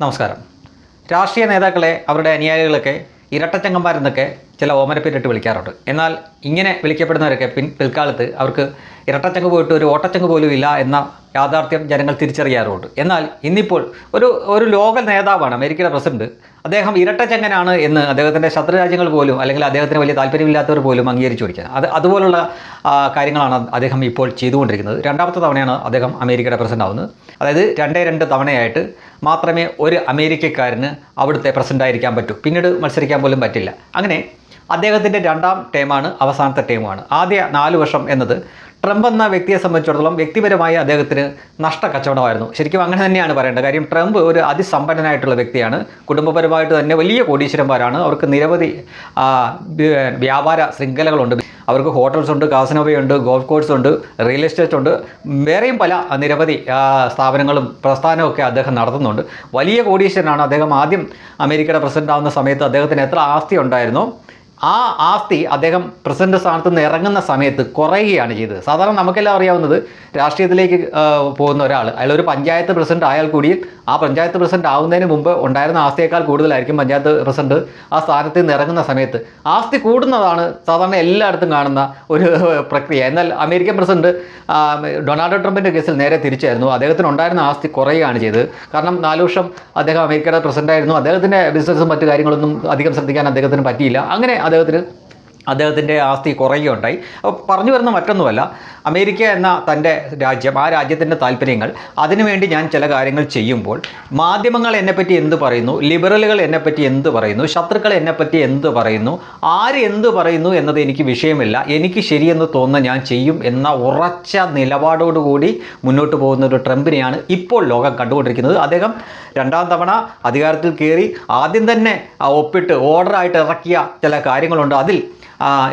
നമസ്കാരം. രാഷ്ട്രീയ നേതാക്കളെ അവരുടെ അനുയായികളൊക്കെ ഇരട്ടച്ചങ്ങന്മാരെന്നൊക്കെ ചില ഓമനപ്പേരിട്ട് വിളിക്കാറുണ്ട്. എന്നാൽ ഇങ്ങനെ വിളിക്കപ്പെടുന്നവരൊക്കെ പിൻ പിൽക്കാലത്ത് അവർക്ക് ഇരട്ടച്ചങ്ങ് പോയിട്ട് ഒരു ഓട്ടച്ചങ്ങ് പോലും ഇല്ല എന്ന യാഥാർത്ഥ്യം ജനങ്ങൾ തിരിച്ചറിയാറുണ്ട് എന്നാൽ ഇന്നിപ്പോൾ ഒരു ഒരു ലോക നേതാവാണ് അമേരിക്കയുടെ പ്രസിഡന്റ്. അദ്ദേഹം ഇരട്ടച്ചങ്ങനാണ് എന്ന് അദ്ദേഹത്തിന്റെ ശത്രുരാജ്യങ്ങൾ പോലും അല്ലെങ്കിൽ അദ്ദേഹത്തിന് വലിയ താല്പര്യമില്ലാത്തവർ പോലും അംഗീകരിച്ചു കൊടുക്കുക അത് അതുപോലുള്ള കാര്യങ്ങളാണ് അദ്ദേഹം ഇപ്പോൾ ചെയ്തുകൊണ്ടിരിക്കുന്നത്. രണ്ടാമത്തെ തവണയാണ് അദ്ദേഹം അമേരിക്കയുടെ പ്രസിഡന്റ് ആവുന്നത് അതായത് രണ്ടേ രണ്ട് തവണയായിട്ട് മാത്രമേ ഒരു അമേരിക്കക്കാരന് അവിടുത്തെ പ്രസിഡന്റ് ആയിരിക്കാൻ പറ്റൂ. പിന്നീട് മത്സരിക്കാൻ പോലും പറ്റില്ല. അങ്ങനെ അദ്ദേഹത്തിന്റെ രണ്ടാം ടേമാണ് അവസാനത്തെ ടേമാണ്. ആദ്യ നാല് വർഷം എന്നത് ട്രംപ് എന്ന വ്യക്തിയെ സംബന്ധിച്ചിടത്തോളം വ്യക്തിപരമായ അദ്ദേഹത്തിന് നഷ്ട കച്ചവടമായിരുന്നു ശരിക്കും അങ്ങനെ തന്നെയാണ് പറയേണ്ടത്. കാര്യം ട്രംപ് ഒരു അതിസമ്പന്നനായിട്ടുള്ള വ്യക്തിയാണ്. കുടുംബപരമായിട്ട് തന്നെ വലിയ കോടീശ്വരന്മാരാണ്. അവർക്ക് നിരവധി വ്യാപാര ശൃംഖലകളുണ്ട്. അവർക്ക് ഹോട്ടൽസ് ഉണ്ട് കാസനോവയുണ്ട് ഗോൾഫ് കോഴ്സ് ഉണ്ട് റിയൽ എസ്റ്റേറ്റ് ഉണ്ട്. വേറെയും പല നിരവധി സ്ഥാപനങ്ങളും പ്രസ്ഥാനവും ഒക്കെ അദ്ദേഹം നടത്തുന്നുണ്ട്. വലിയ കോടീശ്വരനാണ്. അദ്ദേഹം ആദ്യം അമേരിക്കയുടെ പ്രസിഡന്റ് ആവുന്ന സമയത്ത് അദ്ദേഹത്തിന് എത്ര ആസ്തി ഉണ്ടായിരുന്നോ? ആ ആസ്തി അദ്ദേഹം പ്രസിഡന്റ് സ്ഥാനത്ത് നിന്ന് ഇറങ്ങുന്ന സമയത്ത് കുറയുകയാണ് ചെയ്തത്. സാധാരണ നമുക്കെല്ലാം അറിയാവുന്നത് രാഷ്ട്രീയത്തിലേക്ക് പോകുന്ന ഒരാൾ അയാൾ ഒരു പഞ്ചായത്ത് പ്രസിഡന്റ് ആയാൽ കൂടി ആ പഞ്ചായത്ത് പ്രസിഡന്റ് ആവുന്നതിന് മുമ്പ് ഉണ്ടായിരുന്ന ആസ്തിയേക്കാൾ കൂടുതലായിരിക്കും പഞ്ചായത്ത് പ്രസിഡന്റ് ആ സ്ഥാനത്ത് നിന്ന് ഇറങ്ങുന്ന സമയത്ത്. ആസ്തി കൂടുന്നതാണ് സാധാരണ എല്ലായിടത്തും കാണുന്ന ഒരു പ്രക്രിയ. എന്നാൽ അമേരിക്കൻ പ്രസിഡന്റ് ഡൊണാൾഡ് ട്രംപിന്റെ കേസിൽ നേരെ തിരിച്ചായിരുന്നു. അദ്ദേഹത്തിന് ഉണ്ടായിരുന്ന ആസ്തി കുറയുകയാണ് ചെയ്തത്. കാരണം നാല് വർഷം അദ്ദേഹം അമേരിക്കയുടെ പ്രസിഡന്റായിരുന്നു. അദ്ദേഹത്തിന്റെ ബിസിനസ്സും മറ്റു കാര്യങ്ങളൊന്നും അധികം ശ്രദ്ധിക്കാൻ അദ്ദേഹത്തിന് പറ്റിയില്ല. അങ്ങനെ അദ്ദേഹത്തിന് അദ്ദേഹത്തിന്റെ ആസ്തി കുറയുകയുണ്ടായി. അപ്പോൾ പറഞ്ഞു വരുന്ന മറ്റൊന്നുമല്ല അമേരിക്ക എന്ന തന്റെ രാജ്യം ആ രാജ്യത്തിന്റെ താല്പര്യങ്ങൾ അതിനുവേണ്ടി ഞാൻ ചില കാര്യങ്ങൾ ചെയ്യുമ്പോൾ മാധ്യമങ്ങൾ എന്നെപ്പറ്റി എന്ത് പറയുന്നു ലിബറലുകൾ എന്നെപ്പറ്റി എന്ത് പറയുന്നു ശത്രുക്കൾ എന്നെപ്പറ്റി എന്ത് പറയുന്നു ആര് എന്ത് പറയുന്നു എന്നത് എനിക്ക് വിഷയമില്ല എനിക്ക് ശരിയെന്ന് തോന്നുന്ന ഞാൻ ചെയ്യും എന്ന ഉറച്ച നിലപാടോടുകൂടി മുന്നോട്ട് പോകുന്ന ഒരു ട്രംപിനെയാണ് ഇപ്പോൾ ലോകം കണ്ടുകൊണ്ടിരിക്കുന്നത്. അദ്ദേഹം രണ്ടാം തവണ അധികാരത്തിൽ കയറി ആദ്യം തന്നെ ഒപ്പിട്ട് ഓർഡറായിട്ട് ഇറക്കിയ ചില കാര്യങ്ങളുണ്ട്. അതിൽ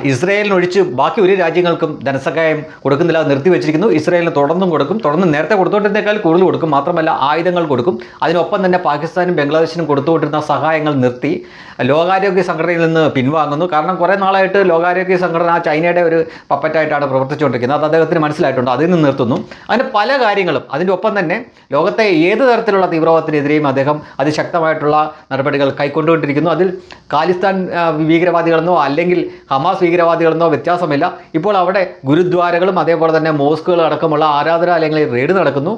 ഇസ്രയേലിനൊഴിച്ച് ബാക്കി ഒരു രാജ്യങ്ങൾക്കും ധനസഹായം കൊടുക്കുന്നില്ല നിർത്തിവെച്ചിരിക്കുന്നു ഇസ്രയേലിന് തുടർന്നും കൊടുക്കും. തുടർന്ന് നേരത്തെ കൊടുത്തുകൊണ്ടിരുന്നേക്കാൾ കൂടുതൽ കൊടുക്കും. മാത്രമല്ല ആയുധങ്ങൾ കൊടുക്കും. അതിനൊപ്പം തന്നെ പാകിസ്ഥാനും ബംഗ്ലാദേശിനും കൊടുത്തുകൊണ്ടിരുന്ന സഹായങ്ങൾ നിർത്തി. ലോകാരോഗ്യ സംഘടനയിൽ നിന്ന് പിൻവാങ്ങുന്നു. കാരണം കുറേ നാളായിട്ട് ലോകാരോഗ്യ സംഘടന ചൈനയുടെ ഒരു പപ്പറ്റായിട്ടാണ് പ്രവർത്തിച്ചുകൊണ്ടിരിക്കുന്നത്. അത് അദ്ദേഹത്തിന് മനസ്സിലായിട്ടുണ്ട്. അതിൽ നിന്ന് നിർത്തുന്നു. അങ്ങനെ പല കാര്യങ്ങളും അതിന്റെ ഒപ്പം തന്നെ ലോകത്തെ ഏത് തരത്തിലുള്ള തീവ്രവാദത്തിനെതിരെയും അദ്ദേഹം അതിശക്തമായിട്ടുള്ള നടപടികൾ കൈക്കൊണ്ടുകൊണ്ടിരിക്കുന്നു. അതിൽ ഖാലിസ്ഥാൻ ഭീകരവാദികളെന്നോ അല്ലെങ്കിൽ ഹമാസ് ഭീകരവാദികളെന്നോ വ്യത്യാസമില്ല. ഇപ്പോൾ അവിടെ ഗുരുദ്വാരകളും അതേപോലെ തന്നെ മോസ്കുകൾ അടക്കമുള്ള ആരാധനാലയങ്ങളിൽ റെയ്ഡ് നടക്കുന്നു.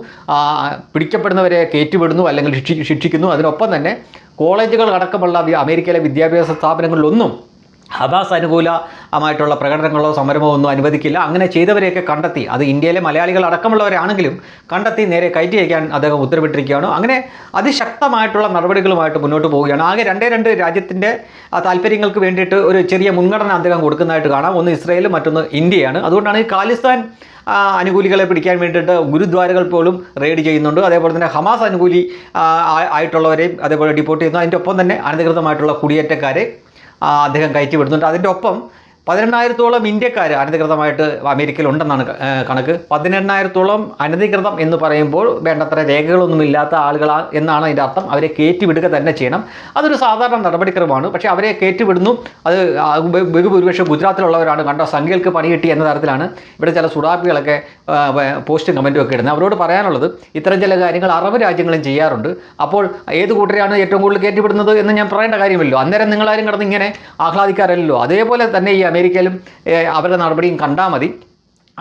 പിടിക്കപ്പെടുന്നവരെ കയറ്റിവിടുന്നു അല്ലെങ്കിൽ ശിക്ഷിക്കുന്നു. അതിനൊപ്പം തന്നെ കോളേജുകൾ അടക്കമുള്ള അമേരിക്കയിലെ വിദ്യാഭ്യാസ സ്ഥാപനങ്ങളിലൊന്നും ഹമാസ് അനുകൂലമായിട്ടുള്ള പ്രകടനങ്ങളോ സമരമോ ഒന്നും അനുവദിക്കില്ല. അങ്ങനെ ചെയ്തവരെയൊക്കെ കണ്ടെത്തി. അത് ഇന്ത്യയിലെ മലയാളികൾ അടക്കമുള്ളവരാണെങ്കിലും കണ്ടെത്തി നേരെ കയറ്റി അയക്കാൻ അദ്ദേഹം ഉത്തരവിട്ടിരിക്കുകയാണ്. അങ്ങനെ അതിശക്തമായിട്ടുള്ള നടപടികളുമായിട്ട് മുന്നോട്ട് പോവുകയാണ്. ആകെ രണ്ടേ രണ്ട് രാജ്യത്തിന്റെ താല്പര്യങ്ങൾക്ക് വേണ്ടിയിട്ട് ഒരു ചെറിയ മുൻഗണന അദ്ദേഹം കൊടുക്കുന്നതായിട്ട് കാണാം. ഒന്ന് ഇസ്രയേലും മറ്റൊന്ന് ഇന്ത്യയാണ്. അതുകൊണ്ടാണ് ഈ ഖാലിസ്ഥാൻ അനുകൂലികളെ പിടിക്കാൻ വേണ്ടിയിട്ട് ഗുരുദ്വാരകൾ പോലും റെയ്ഡ് ചെയ്യുന്നുണ്ട്. അതേപോലെ തന്നെ ഹമാസ് അനുകൂലി ആയിട്ടുള്ളവരെയും അതേപോലെ ഡിപ്പോർട്ട് ചെയ്യുന്നു. അതിന്റെ ഒപ്പം തന്നെ അനധികൃതമായിട്ടുള്ള കുടിയേറ്റക്കാരെ അദ്ദേഹം കയറ്റി വിടുന്നുണ്ട്. അതിന്റെ ഒപ്പം പതിനെണ്ണായിരത്തോളം ഇന്ത്യക്കാർ അനധികൃതമായിട്ട് അമേരിക്കയിൽ ഉണ്ടെന്നാണ് കണക്ക്. പതിനെണ്ണായിരത്തോളം അനധികൃതം എന്ന് പറയുമ്പോൾ വേണ്ടത്ര രേഖകളൊന്നും ഇല്ലാത്ത ആളുകളാ എന്നാണ് അതിന്റെ അർത്ഥം. അവരെ കയറ്റി വിടുക തന്നെ ചെയ്യണം. അതൊരു സാധാരണ നടപടിക്രമമാണ്. പക്ഷേ അവരെ കയറ്റി വിടുന്നു അത് ബഹുഭൂരിപക്ഷം ഗുജറാത്തിലുള്ളവരാണ്. കണ്ടോ സംഖ്യകൾക്ക് പണി കിട്ടി എന്ന തരത്തിലാണ് ഇവിടെ ചില സുഡാപ്പികളൊക്കെ പോസ്റ്റും കമന്റും ഒക്കെ ഇടുന്നത്. അവരോട് പറയാനുള്ളത് ഇത്തരം ചില കാര്യങ്ങൾ അറബ് രാജ്യങ്ങളും ചെയ്യാറുണ്ട്. അപ്പോൾ ഏത് കൂട്ടരെയാണ് ഏറ്റവും കൂടുതൽ കയറ്റിവിടുന്നത് എന്ന് ഞാൻ പറയേണ്ട കാര്യമില്ലല്ലോ അന്നേരം നിങ്ങളാരും കിടന്ന് ഇങ്ങനെ ആഹ്ലാദിക്കാറല്ലോ അതേപോലെ തന്നെ ഈ അമേരിക്കയിലും അവരുടെ നടപടിയും കണ്ടാൽ മതി.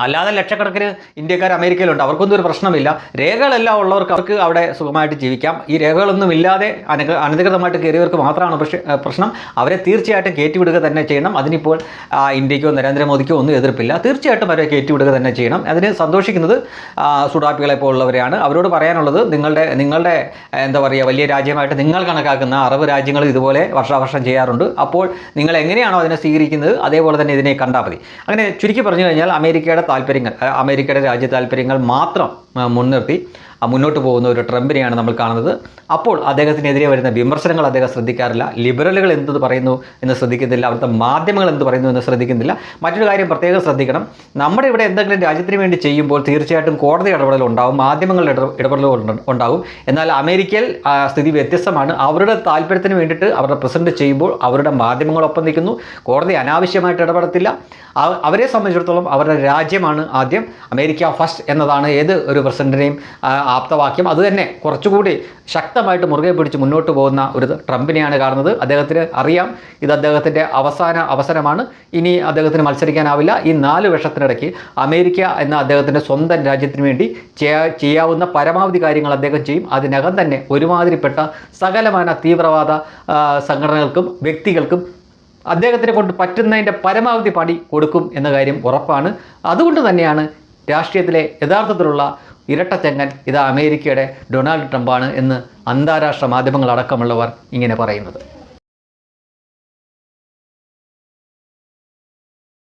അല്ലാതെ ലക്ഷക്കണക്കിന് ഇന്ത്യക്കാർ അമേരിക്കയിലുണ്ട്. അവർക്കൊന്നും ഒരു പ്രശ്നമില്ല. രേഖകളെല്ലാം ഉള്ളവർക്ക് അവർക്ക് അവിടെ സുഖമായിട്ട് ജീവിക്കാം. ഈ രേഖകളൊന്നും ഇല്ലാതെ അനക അനധികൃതമായിട്ട് കയറിയവർക്ക് മാത്രമാണ് പക്ഷേ പ്രശ്നം. അവരെ തീർച്ചയായിട്ടും കയറ്റിവിടുക തന്നെ ചെയ്യണം. അതിനിപ്പോൾ ഇന്ത്യക്കോ നരേന്ദ്രമോദിക്കോ ഒന്നും എതിർപ്പില്ല. തീർച്ചയായിട്ടും അവരെ കയറ്റിവിടുക തന്നെ ചെയ്യണം. അതിന് സന്തോഷിക്കുന്നത് സുഡാപ്പികളെ പോലുള്ളവരെയാണ്. അവരോട് പറയാനുള്ളത് നിങ്ങളുടെ നിങ്ങളുടെ എന്താ പറയുക വലിയ രാജ്യമായിട്ട് നിങ്ങൾ കണക്കാക്കുന്ന അറബ് രാജ്യങ്ങൾ ഇതുപോലെ വർഷാവർഷം ചെയ്യാറുണ്ട്. അപ്പോൾ നിങ്ങൾ എങ്ങനെയാണോ അതിനെ സ്വീകരിക്കുന്നത് അതേപോലെ തന്നെ ഇതിനെ കണ്ടാൽ മതി. അങ്ങനെ ചുരുക്കി പറഞ്ഞു കഴിഞ്ഞാൽ അമേരിക്കയുടെ താല്പര്യങ്ങൾ അമേരിക്കയുടെ രാജ്യ താല്പര്യങ്ങൾ മാത്രം മുൻനിർത്തി. മുന്നോട്ട് പോകുന്ന ഒരു ട്രംപിനെയാണ് നമ്മൾ കാണുന്നത്. അപ്പോൾ അദ്ദേഹത്തിനെതിരെ വരുന്ന വിമർശനങ്ങൾ അദ്ദേഹം ശ്രദ്ധിക്കാറില്ല. ലിബറലുകൾ എന്ത് പറയുന്നു എന്ന് ശ്രദ്ധിക്കുന്നില്ല. അവിടുത്തെ മാധ്യമങ്ങൾ എന്ത് പറയുന്നു എന്ന് ശ്രദ്ധിക്കുന്നില്ല. മറ്റൊരു കാര്യം പ്രത്യേകം ശ്രദ്ധിക്കണം. നമ്മുടെ ഇവിടെ എന്തെങ്കിലും രാജ്യത്തിന് വേണ്ടി ചെയ്യുമ്പോൾ തീർച്ചയായിട്ടും കോടതി ഇടപെടൽ ഉണ്ടാവും. മാധ്യമങ്ങളുടെ ഇടപെടലുകൾ ഉണ്ടാവും. എന്നാൽ അമേരിക്കയിൽ സ്ഥിതി വ്യത്യസ്തമാണ്. അവരുടെ താല്പര്യത്തിന് വേണ്ടിയിട്ട് അവരുടെ പ്രസിഡന്റ് ചെയ്യുമ്പോൾ അവരുടെ മാധ്യമങ്ങളൊപ്പം നിൽക്കുന്നു. കോടതി അനാവശ്യമായിട്ട് ഇടപെടത്തില്ല. അവരെ സംബന്ധിച്ചിടത്തോളം അവരുടെ രാജ്യമാണ് ആദ്യം അമേരിക്ക ഫസ്റ്റ് എന്നതാണ് ഏത് ഒരു പ്രസിഡന്റിനെയും ആപ്തവാക്യം അതുതന്നെ കുറച്ചുകൂടി ശക്തമായിട്ട് മുറുകെ പിടിച്ച് മുന്നോട്ട് പോകുന്ന ഒരു ട്രംപിനെയാണ് കാണുന്നത്. അദ്ദേഹത്തിന് അറിയാം. ഇത് അദ്ദേഹത്തിന്റെ അവസാന അവസരമാണ്. ഇനി അദ്ദേഹത്തിന് മത്സരിക്കാനാവില്ല. ഈ നാല് വർഷത്തിനിടയ്ക്ക് അമേരിക്ക എന്ന അദ്ദേഹത്തിന്റെ സ്വന്തം രാജ്യത്തിന് വേണ്ടി ചെയ്യാവുന്ന പരമാവധി കാര്യങ്ങൾ അദ്ദേഹം ചെയ്യും. അതിനകം തന്നെ ഒരുമാതിരിപ്പെട്ട സകലമാന തീവ്രവാദ സംഘടനകൾക്കും വ്യക്തികൾക്കും അദ്ദേഹത്തിനെ കൊണ്ട് പറ്റുന്നതിന്റെ പരമാവധി പണി കൊടുക്കും എന്ന കാര്യം ഉറപ്പാണ്. അതുകൊണ്ട് തന്നെയാണ് രാഷ്ട്രീയത്തിലെ യഥാർത്ഥത്തിലുള്ള ഇരട്ടച്ചെങ്കൻ ഇത് അമേരിക്കയുടെ ഡൊണാൾഡ് ട്രംപാണ് എന്ന് അന്താരാഷ്ട്ര മാധ്യമങ്ങളടക്കമുള്ളവർ ഇങ്ങനെ പറയുന്നത്.